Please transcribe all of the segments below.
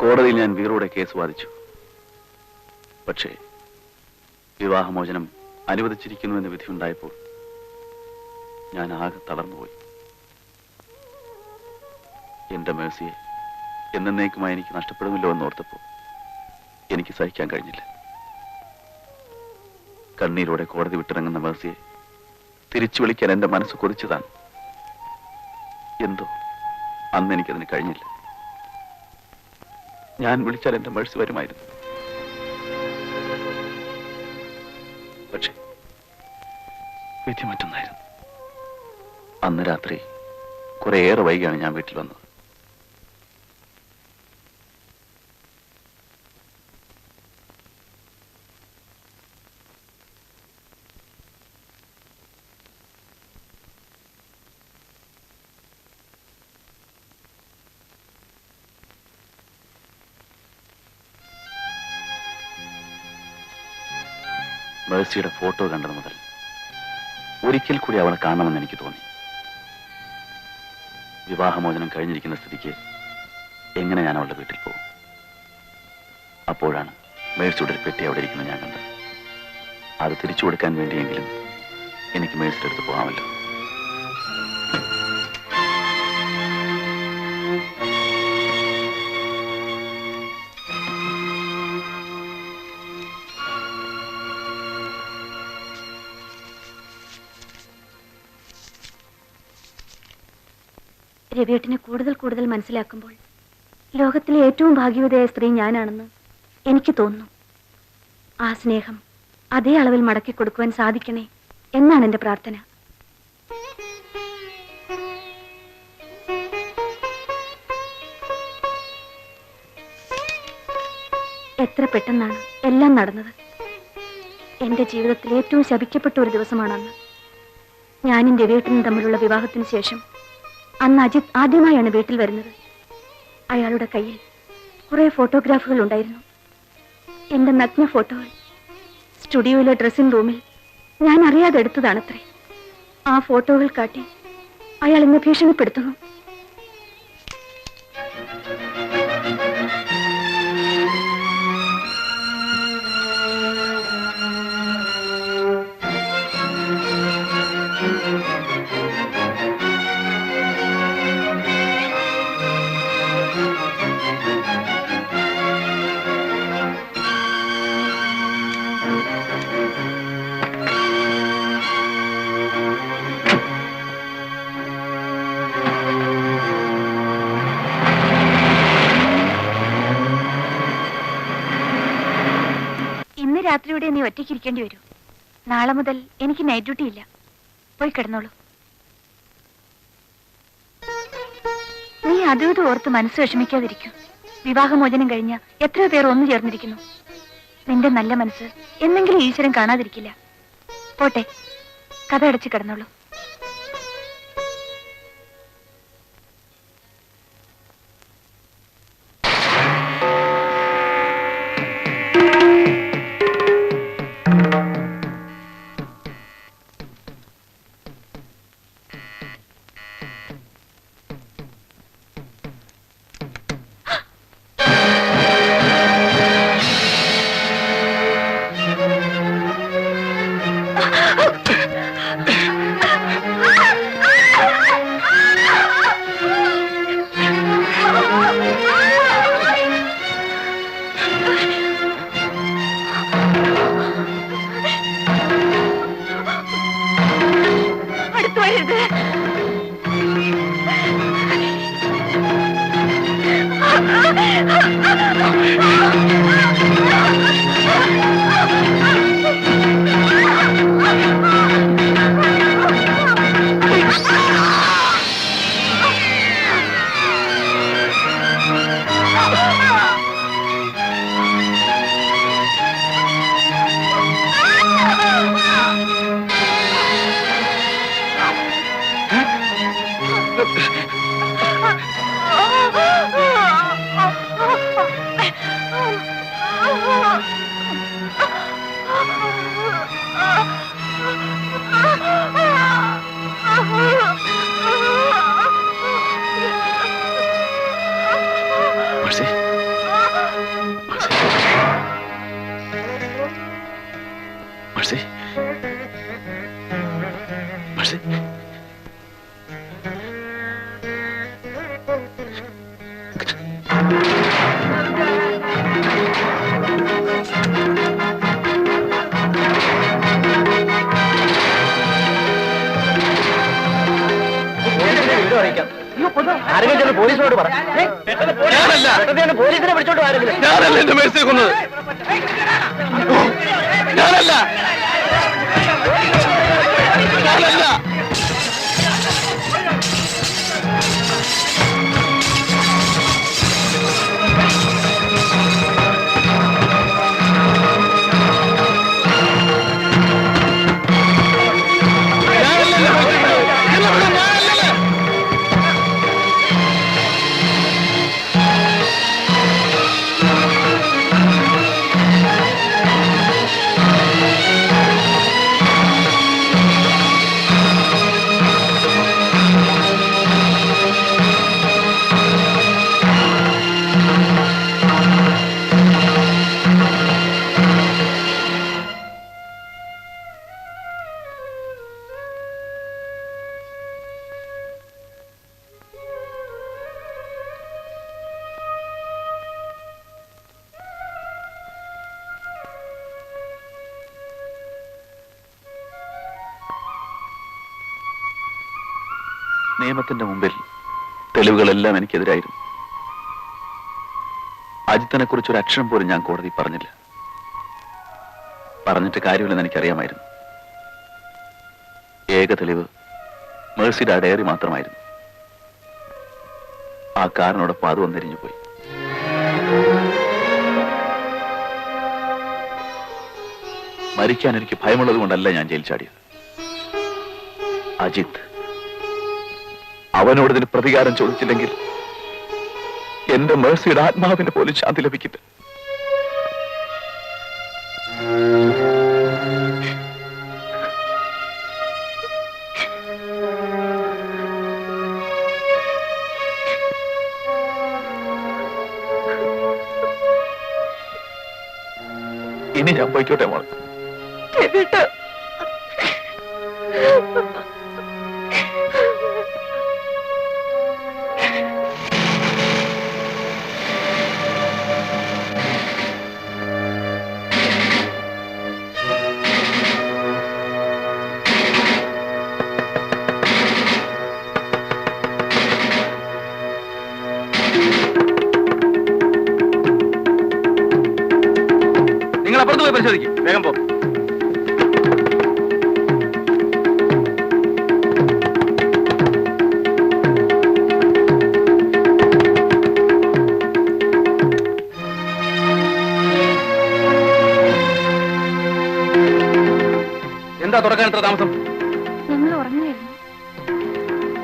കോടതിയിൽ ഞാൻ വീറോടെ കേസ് വാദിച്ചു. പക്ഷേ വിവാഹമോചനം അനുവദിച്ചിരിക്കുന്നുവെന്ന് വിധിയുണ്ടായപ്പോൾ ഞാൻ ആകെ തളർന്നുപോയി. എന്റെ മേഴ്സിയെ എന്നേക്കുമായി എനിക്ക് നഷ്ടപ്പെടുമല്ലോ എന്നോർത്തപ്പോൾ എനിക്ക് സഹിക്കാൻ കഴിഞ്ഞില്ല. കണ്ണീരോടെ കോടതി വിട്ടിറങ്ങുന്ന മേഴ്സിയെ തിരിച്ചു വിളിക്കാൻ എന്റെ മനസ്സ് കൊതിച്ചതാണ്. എന്തോ അന്ന് എനിക്കതിന് കഴിഞ്ഞില്ല. ഞാൻ വിളിച്ചാൽ എന്റെ മേഴ്സി വരുമായിരുന്നു. പക്ഷേ വിധി മറ്റൊന്നായിരുന്നു അന്ന് രാത്രി കുറേയേറെ വൈകിയാണ് ഞാൻ വീട്ടിൽ വന്നത്. മേഴ്സിയുടെ ഫോട്ടോ കണ്ടത് മുതൽ ഒരിക്കൽ കൂടി അവളെ കാണണമെന്ന് എനിക്ക് തോന്നി. വിവാഹമോചനം കഴിഞ്ഞിരിക്കുന്ന സ്ഥിതിക്ക് എങ്ങനെ ഞാൻ അവളുടെ വീട്ടിൽ പോകും? അപ്പോഴാണ് മേഴ്സിയുടെ ഒരു പെട്ടി അവിടെ ഇരിക്കുന്നത് ഞാൻ കണ്ടത്. അത് തിരിച്ചു കൊടുക്കാൻ വേണ്ടിയെങ്കിലും എനിക്ക് മേഴ്സിയുടെ അടുത്ത് പോകാമല്ലോ. രവിയേട്ടിനെ കൂടുതൽ കൂടുതൽ മനസ്സിലാക്കുമ്പോൾ ലോകത്തിലെ ഏറ്റവും ഭാഗ്യവതയായ സ്ത്രീ ഞാനാണെന്ന് എനിക്ക് തോന്നുന്നു. ആ സ്നേഹം അതേ അളവിൽ മടക്കി കൊടുക്കുവാൻ സാധിക്കണേ എന്നാണ് എന്റെ പ്രാർത്ഥന. എത്ര പെട്ടെന്നാണ് എല്ലാം നടന്നത്. എന്റെ ജീവിതത്തിൽ ഏറ്റവും ശപിക്കപ്പെട്ട ഒരു ദിവസമാണന്ന് ഞാനും രവിയേട്ടനും തമ്മിലുള്ള വിവാഹത്തിന് ശേഷം അന്ന് അജിത് ആദ്യമായാണ് വീട്ടിൽ വരുന്നത്. അയാളുടെ കയ്യിൽ കുറെ ഫോട്ടോഗ്രാഫുകൾ ഉണ്ടായിരുന്നു. എന്റെ നഗ്ന ഫോട്ടോകൾ. സ്റ്റുഡിയോയിലെ ഡ്രസ്സിംഗ് റൂമിൽ ഞാൻ അറിയാതെ എടുത്തതാണത്രേ. ആ ഫോട്ടോകൾ കാട്ടി അയാൾ എന്നെ ഭീഷണിപ്പെടുത്തുന്നു. രാത്രിയോടെ നീ ഒറ്റയ്ക്കിരിക്കേണ്ടി വരൂ. നാളെ മുതൽ എനിക്ക് നൈറ്റ് ഡ്യൂട്ടി ഇല്ല. പോയി കിടന്നോളൂ. നീ അതും ഇത് ഓർത്ത് മനസ്സ് വിഷമിക്കാതിരിക്കൂ. വിവാഹമോചനം കഴിഞ്ഞ എത്രയോ പേർ ഒന്നു ചേർന്നിരിക്കുന്നു. നിന്റെ നല്ല മനസ്സ് എന്നെങ്കിലും ഈശ്വരൻ കാണാതിരിക്കില്ല. പോട്ടെ കഥ അടച്ച് കിടന്നോളൂ. போயிருது വരരുത് പോലീസിനോട് പറഞ്ഞു പോലീസിനെ പിടിച്ചോണ്ട് ആരെങ്കിലും. ഞാനല്ല എന്റെ മേഴ്സിയെ കൊന്നത്. ഞാനല്ല ഞാനല്ല. നിയമത്തിന്റെ മുമ്പിൽ തെളിവുകളെല്ലാം എനിക്കെതിരായിരുന്നു. അജിത്തിനെ കുറിച്ച് ഒരു അക്ഷരം പോലും ഞാൻ കോടതി പറഞ്ഞില്ല. പറഞ്ഞിട്ട് കാര്യമില്ലെന്ന് എനിക്കറിയാമായിരുന്നു. ഏക തെളിവ് മേഴ്സിയുടെ ആ ഡയറി മാത്രമായിരുന്നു. ആ കാരനോടൊപ്പം അത് വന്നെരിഞ്ഞു പോയി. മരിക്കാൻ എനിക്ക് ഭയമുള്ളത് കൊണ്ടല്ല ഞാൻ ജയിൽ ചാടിയത്. അജിത്ത് അവനോട് ഇതിന് പ്രതികാരം ചോദിച്ചില്ലെങ്കിൽ എന്റെ മേഴ്സിയുടെ ആത്മാവിനെ പോലും ശാന്തി ലഭിക്കില്ല ഇനി ഞാൻ പോയിക്കോട്ടെ മോളെ. പരിശോധിക്കും. വേഗം പോ. എന്താ തുറക്കാൻ എത്ര താമസം? ഞങ്ങൾ ഉറങ്ങുകയായിരുന്നു.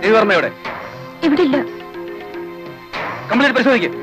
രവിവർമ്മയുടെ ഇവിടെ ഇല്ല കംപ്ലീറ്റ് പരിശോധിക്കും.